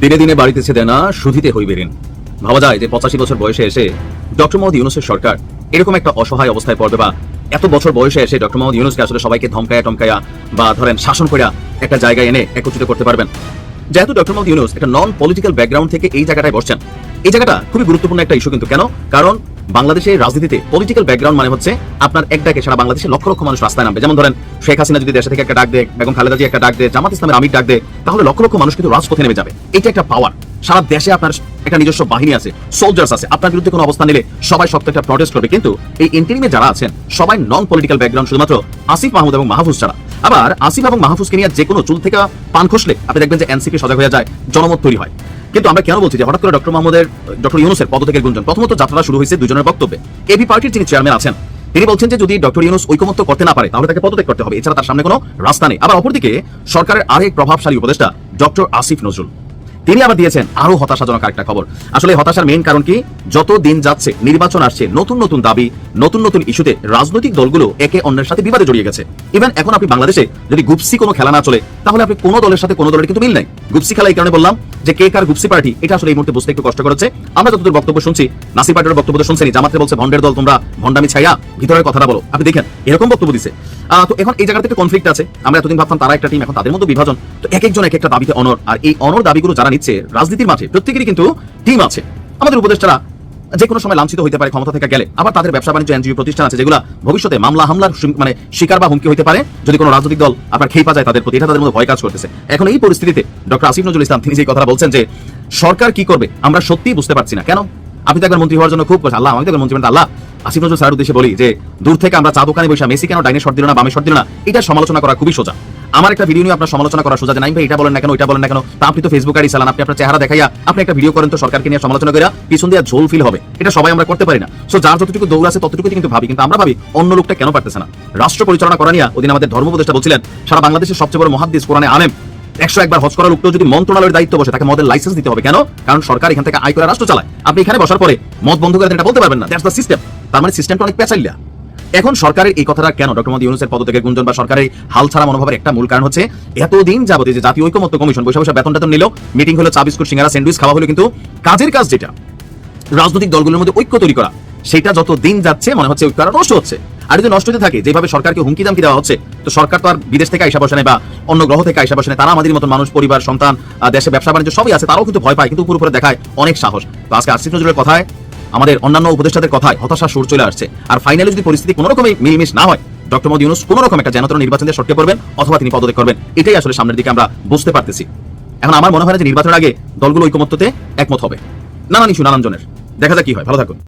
দিনে দিনে বাড়িতেছে দেনা সুধিতে হইবে ঋণ ভাবা যায় যে পঁচাশি বছর বয়সে এসে ডক্টর মোহাম্মদ ইউনুসের সরকার এরকম একটা অসহায় অবস্থায় পড়বে বা এত বছর বয়সে এসে ডক্টর মোহাম্মদ ইউনুসকে আসলে সবাইকে ধমকায়া টমকায়া বা ধরেন শাসন করিয়া একটা জায়গায় এনে একত্রিত করতে পারবেন। যেহেতু ডক্টর মোহাম্মদ ইউনুস একটা নন পলিটিক্যাল ব্যাকগ্রাউন্ড থেকে এই জায়গাটায় বসছেন। এই জায়গাটা খুবই গুরুত্বপূর্ণ একটা ইস্যু কিন্তু। কেন? কারণ বাংলাদেশের রাজনীতিতে পলিটিক্যাল ব্যাকগ্রাউন্ড মানে হচ্ছে আপনার এক ডাকে সারা বাংলাদেশে লক্ষ লক্ষ মানুষ রাস্তায় নামবে। যেমন ধরেন, শেখ হাসিনা যদি দেশে থেকে একটা ডাক দেয়, বেগম খালেদা জি একটা ডাক দেয়, জামাত ইসলামের আমির ডাক দেয়, তাহলে লক্ষ লক্ষ মানুষ কিন্তু রাজপথে নেমে যাবে। এটা একটা পাওয়ার সারা দেশে আপনার একটা নিজস্ব বাহিনী আছে সোলজার্স আছে। আপনার বিরুদ্ধে কোনো অবস্থান নিলে সবাই শক্ত একটা প্রটেস্ট করবে। কিন্তু এই ইন্টারিমে যারা আছেন, সবাই নন পলিটিক্যাল ব্যাকগ্রাউন্ড শুধুমাত্র আসিফ মাহমুদ এবং মাহফুজ ছাড়া। আবার আসিফ এবং মাহফুজকে নিয়ে যে কোনো চুল থেকে পান খসলে আপনি দেখবেন যে এনসিপি সজাগ হয়ে যায়, জনমত তৈরি হয়। কিন্তু আমরা কেন বলছি যে হঠাৎ করে ডক্টর মাহমুদের, ডক্টর ইউনুসের পদত্যাগের গুঞ্জন? প্রথমত যাত্রা শুরু হয়েছে দুজনের বক্তব্যে। এবি পার্টির যিনি চেয়ারম্যান আছেন, তিনি বলছেন যে যদি ডক্টর ইউনুস ঐকমত্য করতে না পারে, তাহলে তাকে পদত্যাগ করতে হবে। এছাড়া তার সামনে কোনো রাস্তা নেই। আবার অপরদিকে সরকারের আরেক প্রভাবশালী উপদেষ্টা, ডক্টর আসিফ নজরুল। তিনি আবার দিয়েছেন আরও হতাশাজনক একটা খবর। আসলে হতাশার মেইন কারণ কি? যত দিন যাচ্ছে, নির্বাচন আসছে, নতুন নতুন দাবি, নতুন নতুন ইস্যুতে রাজনৈতিক দলগুলো একে অন্যের সাথে বিবাদে জড়িয়ে গেছে। ইভেন এখন আপনি বাংলাদেশে যদি গুপসি কোনো খেলা না চলে, তাহলে আপনি কোনো দলের সাথে কোনো দলের কিন্তু মিল নাই। গুপসি খেলা এই কারণে বললাম যে কে কার গুপসি পার্টি, এটা আসলে এই মুহূর্তে বুঝতে একটু কষ্ট করেছে। আমরা যতদূর বক্তব্য শুনছি নাসি পার্টির বক্তব্য তো শুনছেনি জামাতে বলছে ভন্ডের দল, তোমরা ভন্ডামি ছাইয়া ভিতরের কথাটা বলো। আপনি দেখেন, এরকম বক্তব্য দিছে। তো এখন এই জায়গা থেকে কনফ্লিক্ট আছে। আমরা এতদিন ভাবতাম তারা একটা টিম এখন তাদের মধ্যে বিভাজন। তো এক একজন এক একটা দাবিতে অনর আর এই অনর দাবিগুলো যারা নিচ্ছে, রাজনীতির মাঠে প্রত্যেকেরই কিন্তু টিম আছে। আমাদের উপদেষ্টারা যে কোনো সময় লাঞ্ছিত হতে পারে ক্ষমতা থেকে গেলে। আবার তাদের ব্যবসা বাণিজ্য এনজিও প্রতিষ্ঠান আছে যেগুলো ভবিষ্যতে মামলা, হামলার মানে শিকার বা হুমকি হতে পারে। যদি কোনো রাজনৈতিক দল আপনার খেয়ে পা যায়, তাদের প্রতি এটা তাদের মধ্যে ভয় কাজ করতেছে। এখন এই পরিস্থিতিতে ডক্টর আসিফ নজরুল ইসলাম তিনি যে কথাটা বলছেন যে, সরকার কি করবে, আমরা সত্যিই বুঝতে পারছি না। কেন? আপনি তো মন্ত্রী হওয়ার জন্য খুব। আল্লাহ আমাকে তো মন্ত্রী আল্লাহ। আসিফ নজরুল স্যারের উদ্দেশ্যে বলি যে, দূর থেকে আমরা চা দোকানে বসে মেসি কেন ডাইনে শট দিল না, বামে শট দিল না, এটা সমালোচনা করা খুবই সোজা। আমার একটা ভিডিও নিয়ে আপনার সমালোচনা করা সোজা যে নাই ভাই, এটা বলেন না কেন, ওইটা বলেন না কেন? তা আপনি তো ফেসবুক আইডি চালান, আপনি আপনার চেহারা দেখাইয়া আপনি একটা ভিডিও করেন তো সরকারকে নিয়ে সমালোচনা করিয়া পিছন দিয়ে ঝোল ফিল হবে। এটা সবাই আমরা করতে পারি না। সো যার যতটুকু দৌড় আছে ততটুকু কিন্তু ভাবি। কিন্তু আমরা ভাবি, অন্য লোকটা কেন পারতেছে না? রাষ্ট্র পরিচালনা করা নিয়ে ওদিন আমাদের ধর্ম উপদেষ্টা বলছিলেন, সারা বাংলাদেশের সবচেয়ে বড় মহাদ্দিস কোরআনে আলেম। একশো একবার হজ করার লোকটাও যদি মন্ত্রণালয়ের দায়িত্ব বসে, তাকে মদের লাইসেন্স দিতে হবে কেন? কারণ সরকার এখান থেকে আয় করে রাষ্ট্র চালায়। আপনি এখানে বসার পরে মদ বন্ধ করে এটা বলতে পারবেন না। দ্যাটস দ্য সিস্টেম তার মানে সিস্টেমটা অনেক পেঁচাইলা এখন সরকারের এই কথাটা কেন? ডক্টর মোদী ইউনুসের পদত্যাগের গুঞ্জন বা সরকারের হাল ছাড়া মনোভাবের একটা মূল কারণ হচ্ছে এতদিন যাবতীয় যে জাতীয় ঐকমত্য কমিশন বসে বসে বেতন টেতন নিল, মিটিং হলো চা, বিস্কুট, সিঙ্গারা, স্যান্ডউইচ, খাওয়া হলো কিন্তু কাজের কাজ যেটা, রাজনৈতিক দলগুলোর মধ্যে ঐক্য তৈরি করা, সেটা যত দিন যাচ্ছে মনে হচ্ছে ঐক্য নষ্ট হচ্ছে। আর যদি নষ্ট হতে থাকে, যেভাবে সরকারকে হুমকি দামকি দেওয়া হচ্ছে, তো সরকার তো আর বিদেশ থেকে আইসা বসে বা অন্য গ্রহ থেকে আইসা বসে তারা আমাদের মতন মানুষ, পরিবার, সন্তান দেশে ব্যবসা বাণিজ্য সবই আছে, তারাও কিন্তু ভয় পায়, কিন্তু উপর উপরে দেখায় অনেক সাহস। তো আজকে আসিফ নজরুলের কথায় আমাদের অন্যান্য উপদেষ্টাদের কথায় হতাশা সুর চলে আসছে। আর ফাইনালি যদি পরিস্থিতি কোনো রকমই মিলমিশ না হয়, ডক্টর মোদী ইউনুস কোনো রকম একটা জনতর নির্বাচনের সটকে পড়বেন, অথবা তিনি পদত্যাগ করবেন। এটাই আসলে সামনের দিকে আমরা বুঝতে পারতেছি। এখন আমার মনে হয় না যে নির্বাচনের আগে দলগুলো ঐকমত্যতে একমত হবে। নানান ইস্যু, নানান জনের। দেখা যাক কি হয়। ভালো থাকুন।